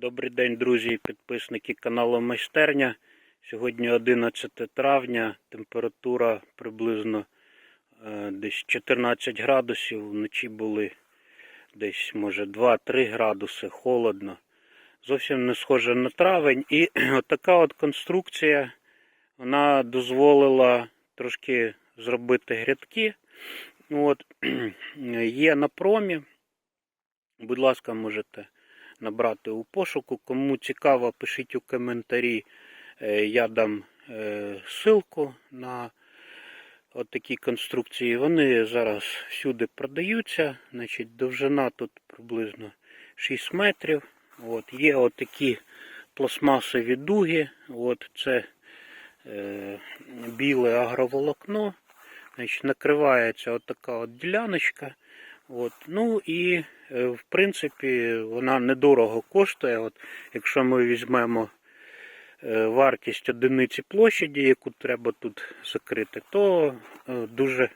Добрий день, друзі і підписники каналу Майстерня. Сьогодні 11 травня, температура приблизно е, десь 14 градусів. Вночі були десь, може, 2-3 градуси, холодно. Зовсім не схоже на травень. І отака от конструкція вона дозволила трошки зробити грядки. От, є на промі. Будь ласка, можете набрати у пошуку. Кому цікаво, пишіть у коментарі. Е, Я дам е, ссылку на отакі конструкції. Вони зараз всюди продаються. Значить, довжина тут приблизно 6 метрів. От, є отакі пластмасові дуги. От, це е, біле агроволокно. Значить, накривається отака от діляночка. От. Ну і е, в принципі вона недорого коштує. От, якщо ми візьмемо е, вартість одиниці площаді, яку треба тут закрити, то е, дуже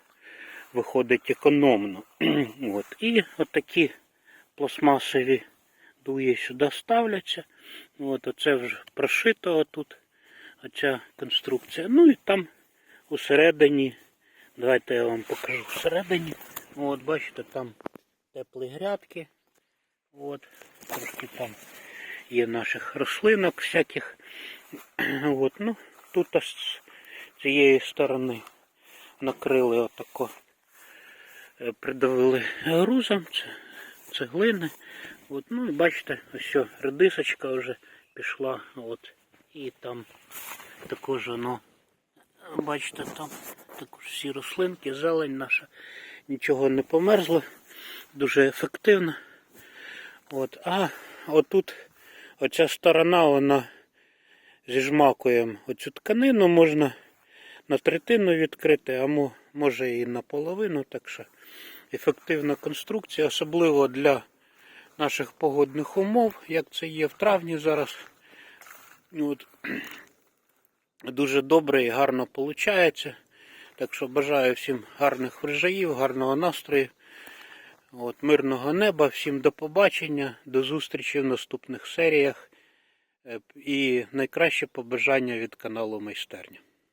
виходить економно. От. І отакі пластмасові дуї сюди ставляться. От, оце вже прошито тут оця конструкція. Ну і там усередині, давайте я вам покажу всередині. От, бачите, там теплі грядки. От, трошки там є наших рослинок всяких. От, ну, тут з цієї сторони накрили отако, е, придавили грузом, цеглини. От, ну бачите, ось редисочка вже пішла. От, і там також воно, бачите, там також всі рослинки, зелень наша нічого не померзло, дуже ефективно. От. А отут оця сторона, вона зіжмакуємо оцю тканину, можна на третину відкрити, а може і на половину. Так що ефективна конструкція, особливо для наших погодних умов, як це є в травні зараз. От. Дуже добре і гарно виходить. Так що бажаю всім гарних врожаїв, гарного настрою, от, мирного неба, всім до побачення, до зустрічі в наступних серіях. Е, І найкраще побажання від каналу Майстерня.